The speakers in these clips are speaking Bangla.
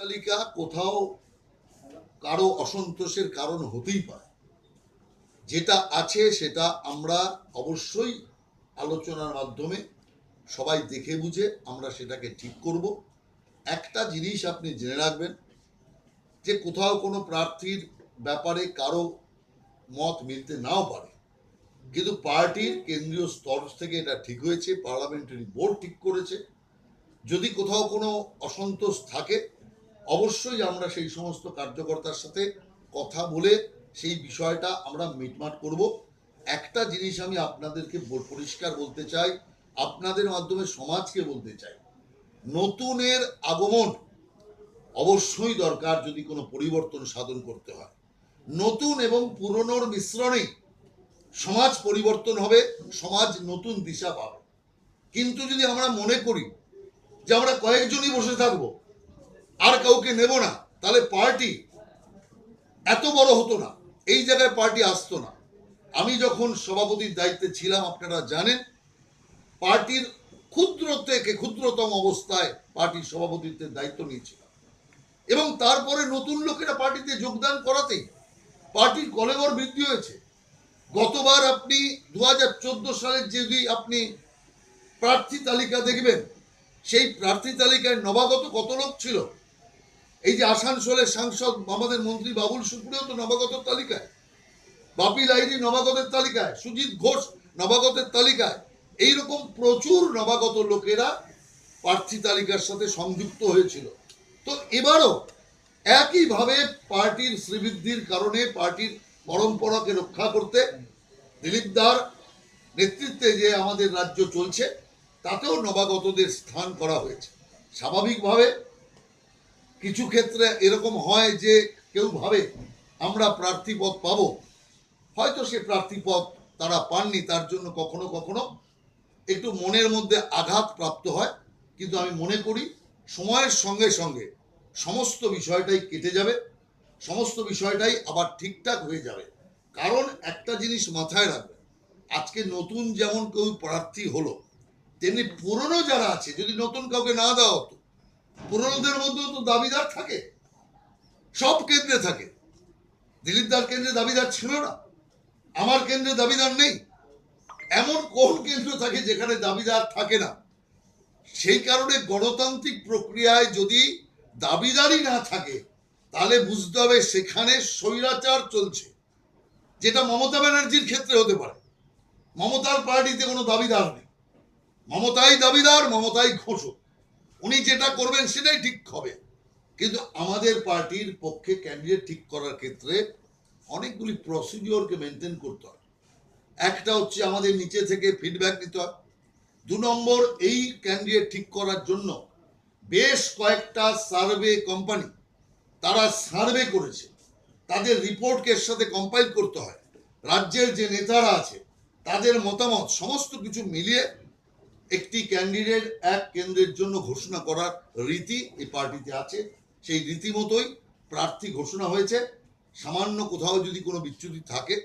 তালিকা কোথাও কারও অসন্তোষের কারণ হতেই পারে। যেটা আছে সেটা আমরা অবশ্যই আলোচনার মাধ্যমে সবাই দেখে বুঝে আমরা সেটাকে ঠিক করব। একটা জিনিস আপনি জেনে রাখবেন, যে কোথাও কোনো প্রার্থীর ব্যাপারে কারও মত মিলতে নাও পারে, কিন্তু পার্টির কেন্দ্রীয় স্তর থেকে এটা ঠিক হয়েছে, পার্লামেন্টারি বোর্ড ঠিক করেছে। যদি কোথাও কোনো অসন্তোষ থাকে অবশ্যই আমরা সেই সমস্ত কার্যকর্তার সাথে কথা বলে সেই বিষয়টা আমরা মিটমাট করব। একটা জিনিস আমি আপনাদেরকে পরিষ্কার বলতে চাই, আপনাদের মাধ্যমে সমাজকে বলতে চাই। নতুনের আগমন অবশ্যই দরকার যদি কোনো পরিবর্তন সাধন করতে হয়। নতুন এবং পুরনোর মিশ্রণেই সমাজ পরিবর্তন হবে, সমাজ নতুন দিশা পাবে। কিন্তু যদি আমরা মনে করি যে আমরা কয়েকজনই বসে থাকব আর কাউকে নেব না, তাহলে পার্টি এত বড় হতো না, এই জায়গায় পার্টি আসতো না। আমি যখন সভাপতির দায়িত্বে ছিলাম, আপনারা জানেন, পার্টির ক্ষুদ্র থেকে ক্ষুদ্রতম অবস্থায় পার্টির সভাপতিত্বের দায়িত্ব নিয়েছিলাম। এবং তারপরে নতুন লোকেরা পার্টিতে যোগদান করাতেই পার্টির কলেবর বৃদ্ধি হয়েছে। গতবার আপনি দু হাজার চোদ্দ সালের যদি আপনি প্রার্থী তালিকা দেখবেন, সেই প্রার্থী তালিকায় নবাগত কত লোক ছিল? এই যে আসানসোলের সাংসদ আমাদের মন্ত্রী বাবুল সুপ্রিয় তো নবাগত তালিকায়। বাপি লাইরি নবাগতের তালিকায়, সুজিত ঘোষ নবাগতের তালিকায়। এইরকম প্রচুর নবাগত লোকেরা প্রার্থী তালিকার সাথে সংযুক্ত হয়েছিল। তো এবারও একইভাবে পার্টির শ্রীবৃদ্ধির কারণে পার্টির পরম্পরাকে রক্ষা করতে দিলীপ দার নেতৃত্বে যে আমাদের রাজ্য চলছে, তাতেও নবাগতদের স্থান করা হয়েছে। স্বাভাবিকভাবে কিছু ক্ষেত্রে এরকম হয় যে কেউ ভাবে, আমরা প্রার্থী পদ পাবো। হয়তো সে প্রার্থী পদ তারা পাননি, তার জন্য কখনো কখনো একটু মনের মধ্যে আঘাত প্রাপ্ত হয়। কিন্তু আমি মনে করি, সময়ের সঙ্গে সঙ্গে সমস্ত বিষয়টাই কেটে যাবে, সমস্ত বিষয়টাই আবার ঠিকঠাক হয়ে যাবে। কারণ একটা জিনিস মাথায় রাখবে, আজকে নতুন যেমন কেউ প্রার্থী হলো, তেমনি পুরনো যারা আছে, যদি নতুন কাউকে না দেওয়া হতো পুরনোদের মধ্যেও তো দাবিদার থাকে। সব কেন্দ্রে থাকে। দিলীপ দার কেন্দ্রে দাবিদার ছিল না। আমার কেন্দ্রে দাবিদার নেই। এমন কোন কেন্দ্র থাকে যেখানে দাবিদার থাকে না? সেই কারণে গণতান্ত্রিক প্রক্রিয়ায় যদি দাবিদারই না থাকে, তাহলে বুঝতে হবে সেখানে স্বৈরাচার চলছে, যেটা মমতা ব্যানার্জির ক্ষেত্রে হতে পারে। মমতার পার্টিতে কোনো দাবিদার নেই। মমতাই দাবিদার, মমতাই ঘোষক। উনি যেটা করবেন সেটাই ঠিক হবে। কিন্তু আমাদের পার্টির পক্ষে ক্যান্ডিডেট ঠিক করার ক্ষেত্রে অনেকগুলি প্রসিডিওরকে মেনটেন করতে হয়। একটা হচ্ছে আমাদের নিচে থেকে ফিডব্যাক নিতে হয়। দু নম্বর, এই ক্যান্ডিডেট ঠিক করার জন্য বেশ কয়েকটা সার্ভে কোম্পানি তারা সার্ভে করেছে। তাদের রিপোর্টকে এর সাথে কম্পাইল করতে হয়। রাজ্যের যে নেতারা আছে, তাদের মতামত, সমস্ত কিছু মিলিয়ে একটি ক্যান্ডিডেট এক কেন্দ্রের জন্য ঘোষণা করার রীতি এই পার্টিতে আছে। সেই রীতিমতোই প্রার্থী ঘোষণা হয়েছে। সামান্য কোথাও যদি কোনো বিচ্যুতি থাকে,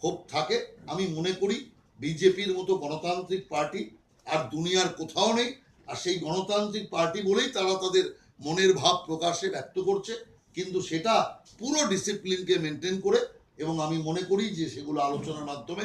ক্ষোভ থাকে, আমি মনে করি বিজেপির মতো গণতান্ত্রিক পার্টি আর দুনিয়ার কোথাও নেই। আর সেই গণতান্ত্রিক পার্টি বলেই তারা তাদের মনের ভাব প্রকাশে ব্যক্ত করছে। কিন্তু সেটা পুরো ডিসিপ্লিনকে মেনটেন করে এবং আমি মনে করি যে সেগুলো আলোচনার মাধ্যমে